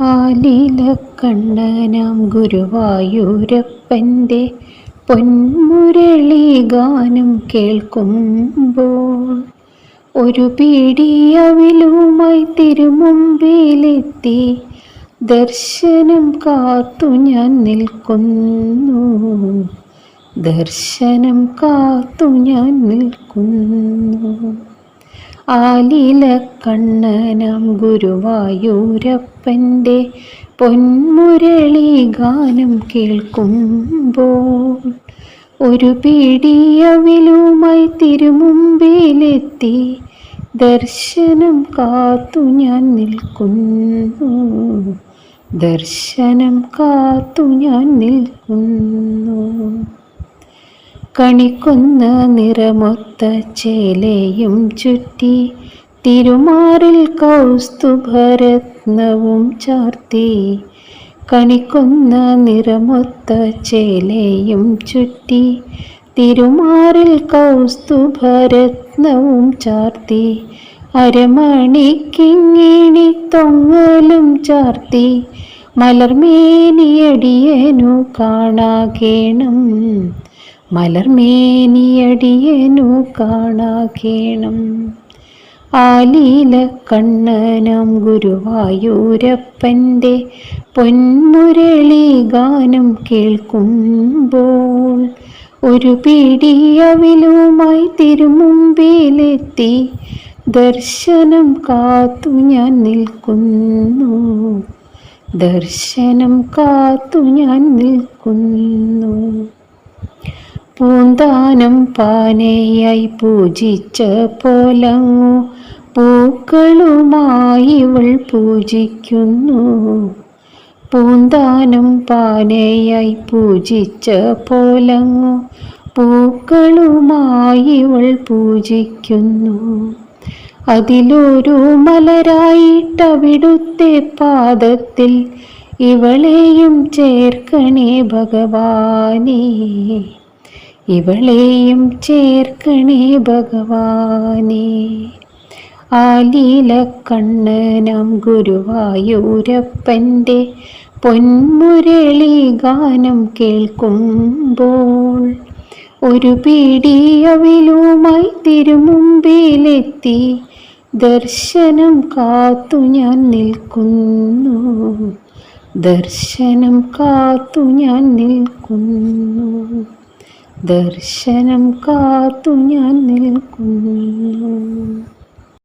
ആലീല കണ്ണനാം ഗുരുവായൂരപ്പന്റെ പൊന്മുരളി ഗാനം കേൾക്കുമ്പോൾ ഒരു പീടിയവിലുമായി തിരുമുമ്പിലെത്തി ദർശനം കാത്തു ഞാൻ നിൽക്കുന്നു. ദർശനം കാത്തു ഞാൻ നിൽക്കുന്നു. ആലില കണ്ണനം ഗുരുവായൂരപ്പന്റെ പൊന്മുരളി ഗാനം കേൾക്കുമ്പോൾ ഒരു പിടിയവിലുമായി തിരുമുമ്പിലെത്തി ദർശനം കാത്തു ഞാൻ നിൽക്കുന്നു. ദർശനം കാത്തു ഞാൻ നിൽക്കുന്നു. കണിക്കുന്ന നിറമൊത്ത ചേലയും ചുറ്റി തിരുമാറിൽ കൗസ്തുഭരത്നവും ചാർത്തി. കണിക്കുന്ന നിറമൊത്ത ചേലയും ചുറ്റി തിരുമാറിൽ കൗസ്തുഭരത്നവും ചാർത്തി. അരമണിക്കിങ്ങിണി തൊങ്ങലും ചാർത്തി. മലർമേനിയടിയനു കാണാകേണം. മലർമേനിയടിയനു കാണാകേണം. ആലീല കണ്ണനം ഗുരുവായൂരപ്പന്റെ പൊന്മുരളി ഗാനം കേൾക്കുമ്പോൾ ഒരു പിടിയവിലുമായി തിരുമുമ്പിലെത്തി ദർശനം കാത്തു ഞാൻ നിൽക്കുന്നു. ദർശനം കാത്തു ഞാൻ നിൽക്കുന്നു. പൂന്താനം പാനയായി പൂജിച്ച പോലങ്ങു. പൂക്കളുമായി ഇവൾ പൂജിക്കുന്നു. പൂന്താനം പാനയായി പൂജിച്ച പോലങ്ങു. പൂക്കളുമായി ഇവൾ പൂജിക്കുന്നു. അതിലൊരു മലരായിട്ടവിടുത്തെ പാദത്തിൽ ഇവളെയും ചേർക്കണേ ഭഗവാനേ. ഇവളെയും ചേർക്കണേ ഭഗവാനേ. ആലീല കണ്ണനം ഗുരുവായൂരപ്പന്റെ പൊന്മുരളി ഗാനം കേൾക്കുമ്പോൾ ഒരു പീടിയവിലുമായി തിരുമുമ്പിലെത്തി ദർശനം കാത്തു ഞാൻ നിൽക്കുന്നു. ദർശനം കാത്തു ഞാൻ നിൽക്കുന്നു. ദർശനം കാത്തു ഞാൻ നിൽക്കുന്നു.